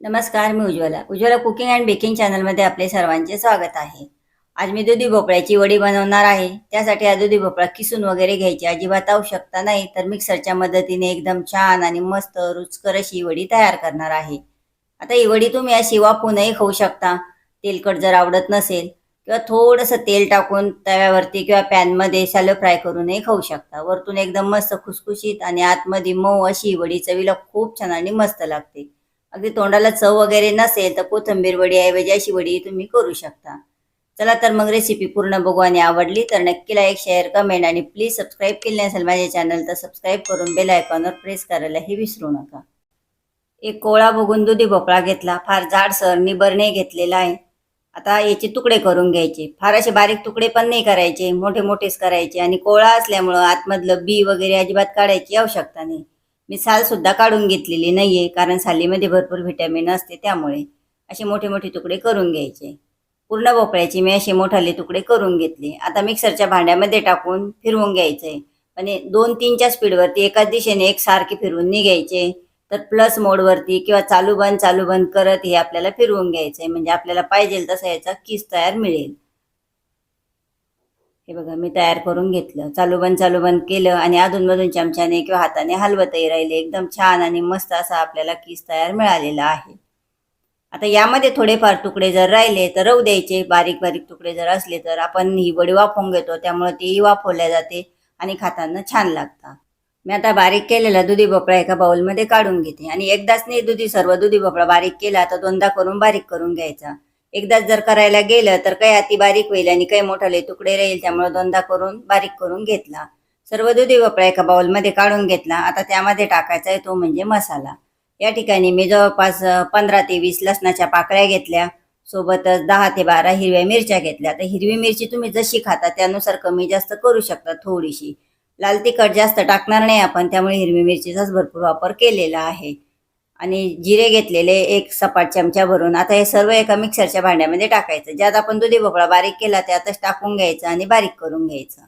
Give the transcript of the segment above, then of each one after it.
नमस्कार मी Ujjwala. Ujjwala cooking and baking चॅनलमध्ये आपले सर्वांचे स्वागत आहे. आज मी दुधी भोपळ्याची वडी बनवणार आहे. त्यासाठी हा दुधी भोपळा किसून वगैरे घ्यायची अजिबात आवश्यकता नाही तर मिक्सरच्या मदतीने एकदम छान आणि मस्त रुचकर अशी वडी तयार करणार आहे. आता ही वडी तुम्ही अशी वापूनही खाऊ शकता. तेलकट जर आवडत नसेल किंवा थोडंसं तेल टाकून तव्यावरती किंवा पॅनमध्ये सॅलो फ्राय करूनही खाऊ शकता. वरतून एकदम मस्त खुसखुशीत आणि आतमध्ये मऊ अशी वडी चवीला खूप छान आणि मस्त लागते. अगदी तोंडाला चव वगैरे नसेल तर कोथिंबीर वडी ऐवजी अशी वडी तुम्ही करू शकता. चला तर मग रेसिपी पूर्ण बघू आणि आवडली तर नक्की लाईक शेअर कमेंट आणि प्लीज सबस्क्राईब केले नसेल माझ्या चॅनल तर सबस्क्राईब करून बेल आयकॉनवर प्रेस करायलाही विसरू नका. एक कोळा बघून दुधी भोपळा घेतला. फार जाडसर निबरणे घेतलेला आहे. आता याचे तुकडे करून घ्यायचे. फार असे बारीक तुकडे पण नाही करायचे. मोठे मोठेच करायचे आणि कोळा असल्यामुळं आतमधलं बी वगैरे अजिबात काढायची आवश्यकता नाही. मी साल सुद्धा काढून घेतलेली नाही आहे कारण सालीमध्ये भरपूर व्हिटॅमिन असते त्यामुळे. असे मोठे मोठे तुकडे करून घ्यायचे. पूर्ण भोपळ्याचे मी असे मोठाले तुकडे करून घेतले. आता मिक्सरच्या भांड्यामध्ये टाकून फिरवून घ्यायचे. आणि दोन तीनच्या स्पीडवरती एकाच दिशेने एक सारखे फिरवून निघायचे. तर प्लस मोडवरती किंवा चालू बंद चालू बंद करत हे आपल्याला फिरवून घ्यायचं. आहे म्हणजे आपल्याला पाहिजे तसा याचा किस तयार मिळेल. हे बघा मी तयार करून घेतलं. चालू बंद चालू बंद केलं आणि अधूनमधून चमच्याने किंवा हाताने हलवतही राहिले. एकदम छान आणि मस्त असा आपल्याला किस तयार मिळालेला आहे. आता यामध्ये थोडेफार तुकडे जर राहिले तर राहू द्यायचे. बारीक बारीक तुकडे जर असले तर आपण ही वडी वाफवून घेतो. त्यामुळे तीही वाफवल्या जाते आणि खाताना छान लागतात. मी आता बारीक केलेला दुधी भोपळा एका बाउलमध्ये काढून घेते. आणि एकदाच नाही दुधी सर्व दुधी भोपळा बारीक केला तर दोनदा करून बारीक करून घ्यायचा. एकदाच जर करायला गेलं तर काही अति बारीक होईल आणि काही मोठाले तुकडे राहील त्यामुळे दोनदा करून बारीक करून घेतला. सर्व दुधी भोपळा एका बाउलमध्ये काढून घेतला. आता त्यामध्ये टाकायचा आहे तो म्हणजे मसाला. या ठिकाणी मी जवळपास पंधरा ते वीस लसणाच्या पाकळ्या घेतल्या. सोबतच दहा ते बारा हिरव्या मिरच्या घेतल्या. तर हिरवी मिरची तुम्ही जशी खाता त्यानुसार कमी जास्त करू शकता थोडीशी. लाल तिखट जास्त टाकणार नाही आपण त्यामुळे हिरवी मिरचीचाच भरपूर वापर केलेला आहे. आणि जिरे घेतलेले एक सपाट चमचा भरून आता हे सर्व एका मिक्सरच्या भांड्यामध्ये टाकायचं. ज्यात आपण दुधी भोपळा बारीक केला त्यातच टाकून घ्यायचं आणि बारीक करून घ्यायचं.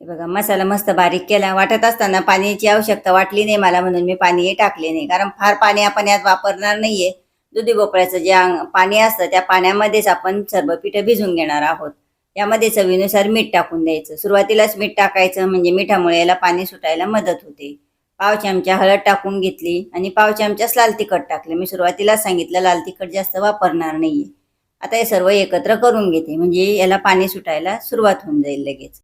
हे बघा मसाला मस्त बारीक केला. वाटत असताना पाण्याची आवश्यकता वाटली नाही मला म्हणून मी पाणीही टाकले नाही. कारण फार पाणी आपण यात वापरणार नाहीये. दुधी भोपळ्याचं जे पाणी असतं त्या पाण्यामध्येच आपण सर्व पिठं भिजून घेणार आहोत. यामध्ये चवीनुसार मीठ टाकून द्यायचं. सुरुवातीलाच मीठ टाकायचं म्हणजे मिठामुळे याला पाणी सुटायला मदत होते. पाव चमचा हळद टाकून घेतली आणि पाव चमचाच लाल तिखट टाकले. मी सुरुवातीलाच सांगितलं लाल तिखट जास्त वापरणार नाही आता हे सर्व एकत्र करून घेते. म्हणजे याला पाणी सुटायला सुरुवात होऊन जाईल लगेच.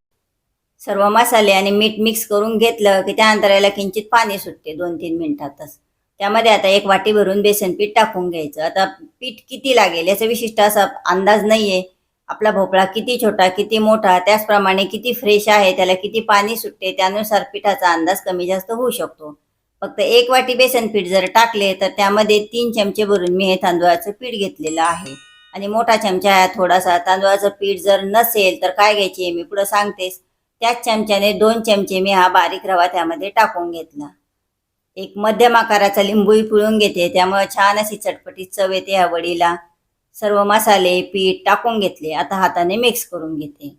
सर्व मसाले आणि मीठ मिक्स करून घेतलं की त्यानंतर याला किंचित पाणी सुटते दोन तीन मिनिटातच. त्यामध्ये आता एक वाटी भरून बेसन पीठ टाकून घ्यायचं. आता पीठ किती लागेल याचा विशिष्ट असा अंदाज नाहीये. आपला भोपळा किती छोटा किती मोठा त्याचप्रमाणे किती फ्रेश आहे त्याला किती पाणी सुटते त्यानुसार पिठाचा अंदाज कमी जास्त होऊ शकतो. फक्त एक वाटी बेसन पीठ जर टाकले तर त्यामध्ये तीन चमचे भरून मी हे तांदूळाचं पीठ घेतलेलं आहे. आणि मोठा चमचा आहे थोडासा तांदूळाचं पीठ जर नसेल तर काय घ्यायचे मी पुढं सांगतेस त्याच चमच्याने दोन चमचे मी हा बारीक रवा त्यामध्ये टाकून घेतला. एक मध्यम आकाराचा लिंबूही पिळून घेते त्यामुळे छान अशी चटपटीत चव येते ह्या वडीला. सर्व मसाले पीठ टाकून घेतले. आता हाताने मिक्स करून घेते.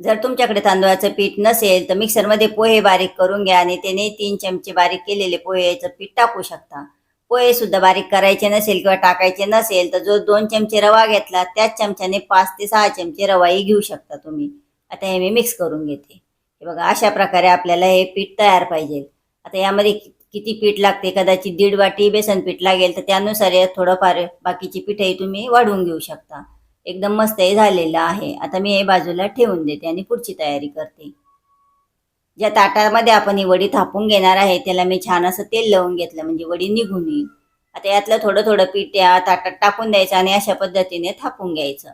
जर तुमच्याकडे तांदळाचं पीठ नसेल तर मिक्सरमध्ये पोहे बारीक करून घ्या आणि त्याने तीन चमचे बारीक केलेले पोहेचं पीठ टाकू शकता. पोहे सुद्धा बारीक करायचे नसेल किंवा टाकायचे नसेल तर जो दोन चमचे रवा घेतला त्याच चमच्याने पाच ते सहा चमचे रवाही घेऊ शकता तुम्ही. आता हे मी मिक्स करून घेते. हे बघा अशा प्रकारे आपल्याला हे पीठ तयार पाहिजे. आता यामध्ये किती पीठ लागते कदाचित दीड वाटी बेसन पीठ लागेल तर त्यानुसार यात थोडंफार बाकीची पीठही तुम्ही वाढवून घेऊ शकता. एकदम मस्त हे झालेलं आहे. आता मी हे बाजूला ठेवून देते आणि पुढची तयारी करते. ज्या ताटामध्ये आपण ही वडी थापून घेणार आहे त्याला मी छान असं तेल लावून घेतलं म्हणजे वडी निघून येईल. आता यातलं थोडं थोडं पीठ या ताटात टाकून द्यायचं आणि अशा पद्धतीने थापून घ्यायचं.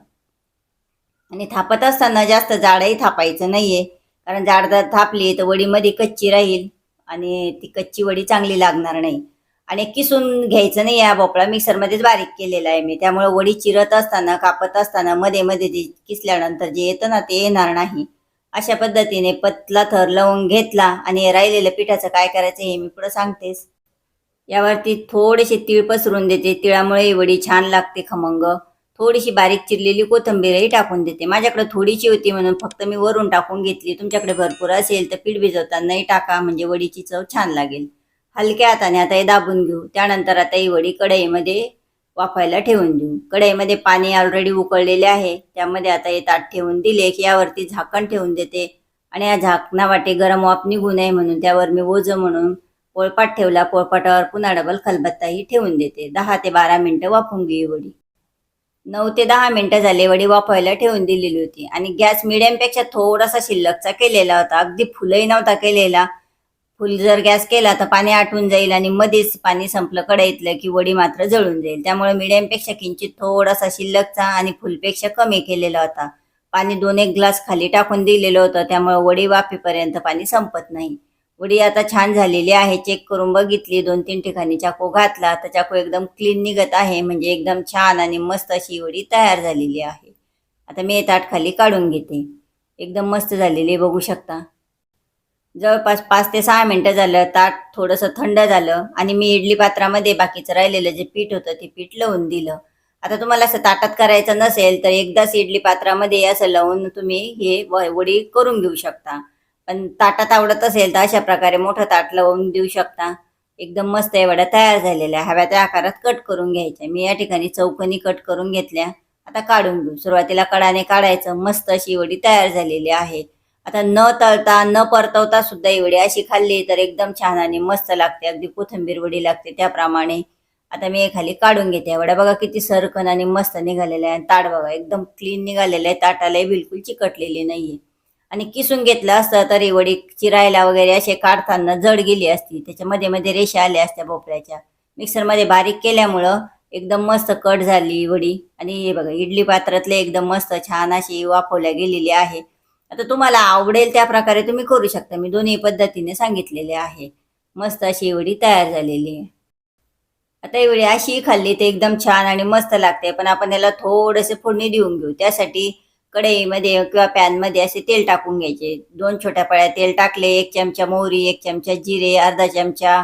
आणि थापत असताना जास्त जाडही थापायचं नाहीये कारण जाड जर थापली तर वडीमध्ये कच्ची राहील. आणि ती कच्ची वडी चांगली लागणार नाही. आणि किसून घ्यायचं नाही या भोपळा. मिक्सरमध्येच बारीक केलेला आहे मी. त्यामुळे वडी चिरत असताना कापत असताना मध्ये मध्ये जे किसल्यानंतर जे येतं ना ते येणार नाही. अशा पद्धतीने पतला थर लावून घेतला आणि राहिलेलं पिठाचं काय करायचं हे मी पुढे सांगतेस यावरती थोडेसे तीळ पसरून देते. तिळामुळे वडी छान लागते खमंग. थोडीशी बारीक चिरलेली कोथिंबीरही टाकून देते. माझ्याकडे थोडीशी होती म्हणून फक्त मी वरून टाकून घेतली. तुमच्याकडे भरपूर असेल तर पीठ भिजवतानाही टाका म्हणजे वडीची चव छान लागेल. हलक्या हाताने आता हे दाबून घेऊ. त्यानंतर आता ही वडी कढईमध्ये वाफायला ठेवून देऊ. कढईमध्ये पाणी ऑलरेडी उकळलेले आहे. त्यामध्ये आता हे ताट ठेवून दिले की यावरती झाकण ठेवून देते. आणि या झाकणा वाटे गरम वाफ निघू नये म्हणून त्यावर मी ओझं म्हणून पोळपाट ठेवला. पोळपाटावर पुन्हा डबल खलबत्ताही ठेवून देते. दहा ते बारा मिनटं वाफून घेऊ वडी. नऊ ते दहा मिनिटं झाले वडी वाफवायला ठेवून दिलेली होती. आणि गॅस मिडियमपेक्षा थोडासा शिल्लकचा केलेला होता. अगदी फुलही नव्हता केलेला. फुल जर गॅस केला तर पाणी आटून जाईल आणि मध्येच पाणी संपलं कढईतलं की वडी मात्र जळून जाईल. त्यामुळे मिडियमपेक्षा किंचित थोडासा शिल्लकचा आणि फुलपेक्षा कमी केलेला होता. पाणी दोन एक ग्लास खाली टाकून दिलेलं होतं. त्यामुळे वडी वाफेपर्यंत पाणी संपत नाही. वडी आता छान झालेली आहे. चेक करून बघितली. दोन तीन ठिकाणी चाकू घातला. तर चाकू एकदम क्लीन निघत आहे. म्हणजे एकदम छान आणि मस्त अशी वडी तयार झालेली आहे. आता मी ताट खाली काढून घेते. एकदम मस्त झालेली आहे, बघू शकता. जवळपास पाच ते सहा मिनटं झालं. ताट थोडंसं थंड झालं. आणि मी इडली पात्रामध्ये बाकीचं राहिलेलं जे पीठ होतं ते पीठ लावून दिलं. आता तुम्हाला असं ताटात करायचं नसेल तर एकदाच इडली पात्रामध्ये असं लावून तुम्ही हे वडी करून घेऊ शकता. पण ताटात आवडत असेल तर अशा प्रकारे मोठं ताट लावून देऊ शकता. एकदम मस्त या वड्या तयार झालेल्या आहे. हव्या त्या आकारात कट करून घ्यायच्या. मी या ठिकाणी चौकनी कट करून घेतल्या. आता काढून घेऊ. सुरुवातीला कडाने काढायचं. मस्त अशी वडी तयार झालेली आहे. आता न तळता न परतवता सुद्धा ही वडी अशी खाल्ली तर एकदम छान आणि मस्त लागते. अगदी कोथिंबीर वडी लागते त्याप्रमाणे. आता मी खाली काढून घेते. वड्या बघा किती सरकन आणि मस्त निघालेल्या आहे ताट बघा एकदम क्लीन निघालेलं आहे ताटालाही बिलकुल चिकटलेली नाहीये. आणि किसून घेतलं असतं तरी वडी चिरायला वगैरे असे काढताना जड गेली असती. त्याच्यामध्ये मध्ये रेषा आल्या असत्या भोपळ्याच्या. मिक्सरमध्ये बारीक केल्यामुळं एकदम मस्त कट झाली वडी. आणि हे बघा इडली पात्रातले एकदम मस्त छान अशी वाफवल्या गेलेली आहे. आता तुम्हाला आवडेल त्या प्रकारे तुम्ही करू शकता. मी दोन्ही पद्धतीने सांगितलेले आहे. मस्त अशी ही वडी तयार झालेली. आहे आता ही वडी अशी खाल्ली ते एकदम छान आणि मस्त लागते. पण आपण याला थोडेसे फोडणी देऊन घेऊ. त्यासाठी कढईमध्ये किंवा पॅनमध्ये असे तेल टाकून घ्यायचे. दोन छोट्या पळ्या तेल टाकले एक चमचा मोहरी एक चमचा जिरे अर्धा चमचा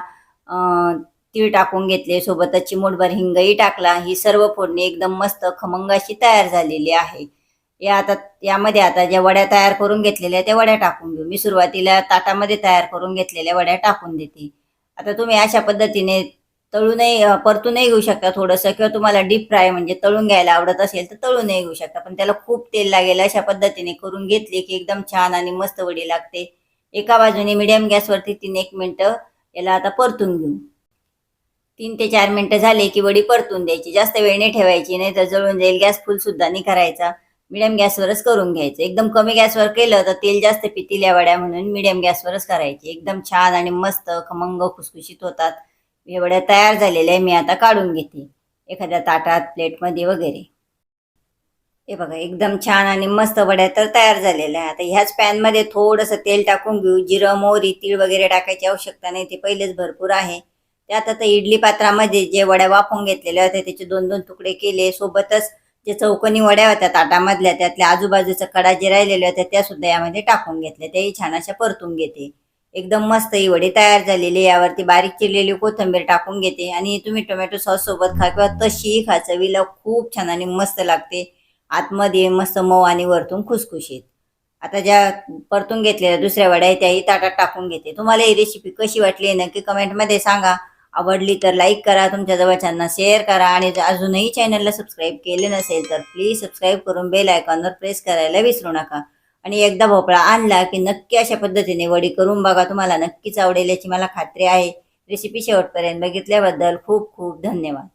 तीळ टाकून घेतले. सोबतच चिमूटभर हिंगही टाकला. ही सर्व फोडणी एकदम मस्त खमंग अशी तयार झालेली आहे. या आता यामध्ये आता ज्या वड्या तयार करून घेतलेल्या त्या वड्या टाकून घेऊ. मी सुरुवातीला ताटामध्ये तयार करून घेतलेल्या वड्या टाकून देते. आता तुम्ही अशा पद्धतीने तळूनही परतूनही घेऊ शकता थोडंसं किंवा तुम्हाला डीप फ्राय म्हणजे तळून घ्यायला आवडत असेल तर तळूनही घेऊ शकता. पण त्याला खूप तेल लागेल अशा पद्धतीने करून घेतली की एकदम छान आणि मस्त वडी लागते. एका बाजूने मिडियम गॅसवरती तीन एक मिनटं याला आता परतून घेऊ. तीन ते चार मिनटं झाले की वडी परतून द्यायची. जास्त वेळ नाही ठेवायची नाही तर जळून जाईल. गॅस फुल सुद्धा नाही करायचा. मिडियम गॅसवरच करून घ्यायचं. एकदम कमी गॅसवर केलं तर तेल जास्त पितील या वड्या म्हणून मिडियम गॅसवरच करायची. एकदम छान आणि मस्त खमंग खुसखुशीत होतात. हे वड्या तयार झालेल्या आहे मी आता काढून घेते. एखाद्या ताटात प्लेटमध्ये वगैरे. हे बघा एकदम छान आणि मस्त वड्या तर तयार झालेल्या आहे आता ह्याच पॅनमध्ये थोडंसं तेल टाकून घेऊ. जिरं मोहरी तीळ वगैरे टाकायची आवश्यकता नाही ते पहिलेच भरपूर आहे. त्यात आता इडली पात्रामध्ये जे वड्या वाफवून घेतलेल्या होत्या त्याचे दोन दोन तुकडे केले. सोबतच जे चौकोनी वड्या होत्या ताटामधल्या त्यातल्या आजूबाजूचं कडा जे राहिलेल्या होत्या त्या सुद्धा यामध्ये टाकून घेतल्या. त्याही छान अशा परतून घेते. एकदम मस्त ही वडी तयार झालेली यावरती बारीक चिरलेली कोथिंबीर टाकून घेते आणि तुम्ही टोमॅटो सॉस सोबत खा किंवा तशीही खा चवीला खूप छान आणि मस्त लागते. आतमध्ये मस्त मऊ आणि वरतून खुसखुशीत. आता ज्या परतून घेतलेल्या दुसऱ्या वड्या आहेत त्याही ताटात टाकून घेते. तुम्हाला ही रेसिपी कशी वाटली नक्की कमेंटमध्ये सांगा. आवडली तर लाईक करा तुमच्या जवळच्यांना शेअर करा आणि अजूनही चॅनलला सबस्क्राईब केले नसेल तर प्लीज सबस्क्राईब करून बेल आयकॉनवर प्रेस करायला विसरू नका. आणि एकदा भोपळा आणला की नक्की अशा पद्धतीने वडी करून बघा. तुम्हाला नक्कीच आवडेल याची मला खात्री आहे. रेसिपी शेवटपर्यंत बघितल्याबद्दल खूप खूप धन्यवाद.